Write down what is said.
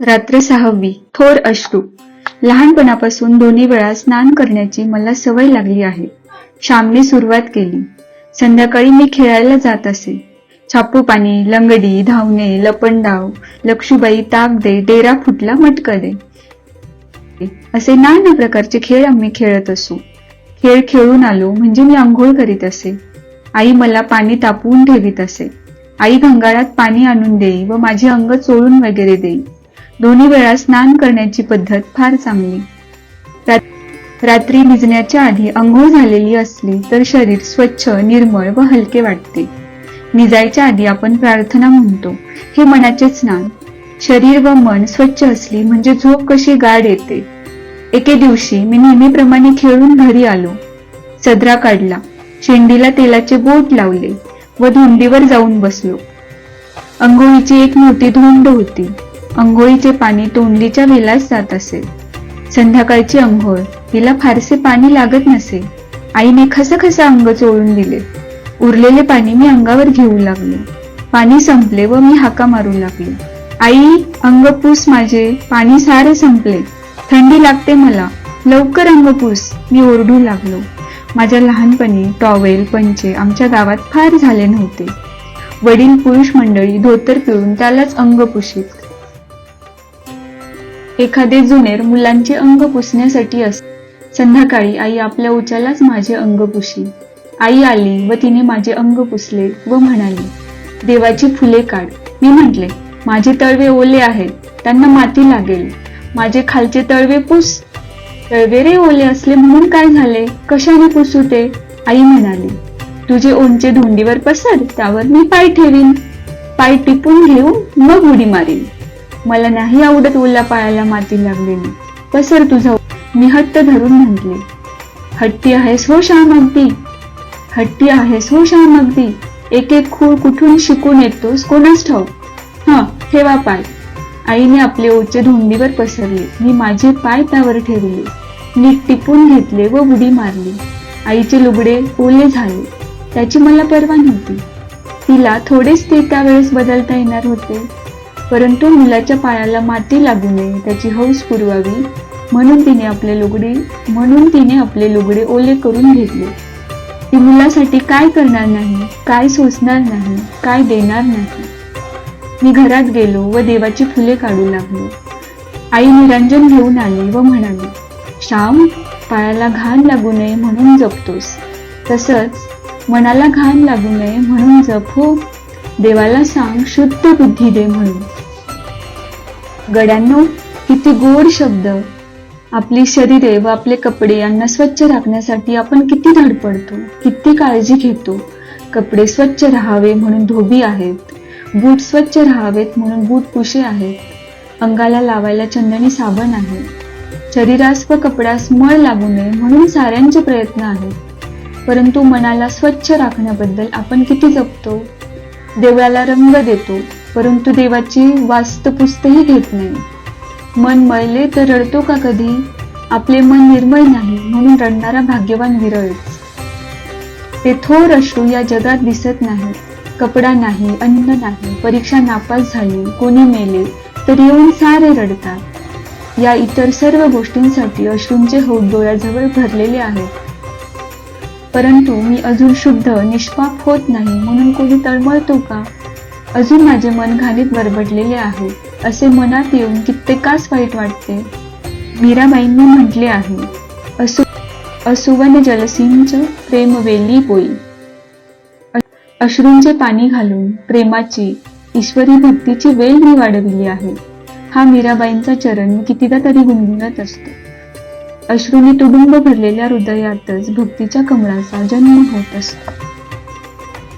रात्र सहावी. थोर अश्रू. लहानपणापासून दोन्ही वेळा स्नान करण्याची मला सवय लागली आहे. श्यामने सुरुवात केली. संध्याकाळी मी खेळायला जात असे. छापू पाणी लंगडी धावणे लपंडाव लक्षुबाई ताक दे डेरा फुटला मटक दे असे नाना प्रकारचे खेळ आम्ही खेळत असू. खेळ खेळून आलो म्हणजे मी आंघोळ करीत असे. आई मला पाणी तापवून ठेवीत असे. आई गंगाळात पाणी आणून देई व माझे अंग चोळून वगैरे देई. दोन्ही वेळा स्नान करण्याची पद्धत फार चांगली. रात्री निजण्याच्या आधी अंघोळ झालेली असली तर शरीर स्वच्छ निर्मळ व हलके वाटते. निजायच्या आधी आपण प्रार्थना म्हणतो हे मनाचे स्नान शरीर व मन स्वच्छ असली म्हणजे झोप कशी गाढ येते. एके दिवशी मी नेहमीप्रमाणे खेळून घरी आलो. सदरा काढला शेंडीला तेलाचे बोट लावले व धोंडीवर जाऊन बसलो. अंघोळीची एक मोठी धोंड होती. अंघोळीचे पाणी तोंडलीच्या वेलास जात असे. संध्याकाळची अंघोळ तिला फारसे पाणी लागत नसे. आईने खसखस अंग चोळून दिले उरलेले पाणी मी अंगावर घेऊ लागले. पाणी संपले व मी हाका मारू लागले. आई अंग पूस माझे पाणी सारे संपले. थंडी लागते मला. लवकर अंग पूस. मी ओरडू लागलो. माझ्या लहानपणी टॉवेल पंचे आमच्या गावात फार झाले नव्हते. वडील पुरुष मंडळी धोतर पिळून त्यालाच अंग पुशीत. एखादे जुनेर मुलांचे अंग पुसण्यासाठी असते संध्याकाळी आई आपल्या उच्यालाच माझे अंग पुशी. आई आली व तिने माझे अंग पुसले व म्हणाली देवाची फुले काढ. मी म्हटले माझे तळवे ओले आहेत त्यांना माती लागेल. माझे खालचे तळवे पुस. तळवे रे ओले असले म्हणून काय झाले? कशाने पुसू ते? आई म्हणाली तुझे ओंचे धोंडीवर पसर त्यावर मी पाय ठेवीन. पाय टिपून घेऊन मग उडी मारीन. मला नाही आवडत ओला पायाला माती लागलेली. पसर तुझा. मी हट्ट धरून म्हटले हट्टी आहेस हो श्याम अगदी. हट्टी आहेस हो श्याम अगदी. एक एक खूळ कुठून शिकून येतोस कोणास ठाऊ हा ठेवा पाय. आईने आपले ओचे धुंडीवर पसरले. मी माझे पाय त्यावर ठेवले. नीट टिपून घेतले व उडी मारली. आईचे लुगडे ओले झाले. त्याची मला पर्वा नव्हती. तिला थोडेच ते त्यावेळेस बदलता येणार होते. परंतु मुलाच्या पायाला माती लागू नये त्याची हौस पुरवावी. म्हणून तिने आपले लुगडे म्हणून तिने आपले लुगडे ओले करून घेतले. ती मुलासाठी काय करणार नाही काय सोसणार नाही काय देणार नाही. मी घरात गेलो व देवाची फुले काढू लागलो. आई निरंजन घेऊन आली व म्हणाली श्याम पायाला घाण लागू नये म्हणून जपतोस. तसंच मनाला घाण लागू नये म्हणून जप हो. देवाला सांग शुद्ध बुद्धी दे म्हणून. गड्यांनो किती गोड शब्द. आपली शरीरे व आपले कपडे यांना स्वच्छ राखण्यासाठी आपण किती धडपडतो किती काळजी घेतो. कपडे स्वच्छ राहावे म्हणून धोबी आहेत. बूट स्वच्छ राहावेत म्हणून बूट पुशे आहेत. अंगाला लावायला चंदनी साबण आहे. शरीरास व कपड्यास मळ लागू नये म्हणून साऱ्यांचे प्रयत्न आहेत. परंतु मनाला स्वच्छ राखण्याबद्दल आपण किती जपतो? देवळाला रंग देतो. परंतु देवाची वास्तपुस्तही घेत नाही. मन मळले तर रडतो का कधी? आपले मन निर्मळ नाही म्हणून रडणारा भाग्यवान विरळच. ते थोर अश्रू या जगात दिसत नाही कपडा नाही अन्न नाही परीक्षा नापास झाली कोणी मेले तर येऊन सारे रडतात. या इतर सर्व गोष्टींसाठी अश्रूंचे होत डोळ्याजवळ भरलेले आहेत. परंतु मी अजून शुद्ध निष्पाप होत नाही म्हणून कोणी तळमळतो का? अजून माझे मन घाणीत बरबडलेले आहे. असे मनात येऊन कित्येकास वाईट वाटते. मीराबाईंनी म्हटले आहे असु असुवन जलसिंच प्रेमवेली बोई अश्रूंचे पाणी घालून प्रेमाची ईश्वरी भक्तीची वेल मी वाढविली आहे. हा मीराबाईंचा चरण मी कितीदा तरी गुणगुणत असतो. अश्रूने तुडुंब भरलेल्या हृदयातच भक्तीच्या कमळाचा जन्म होत असतो.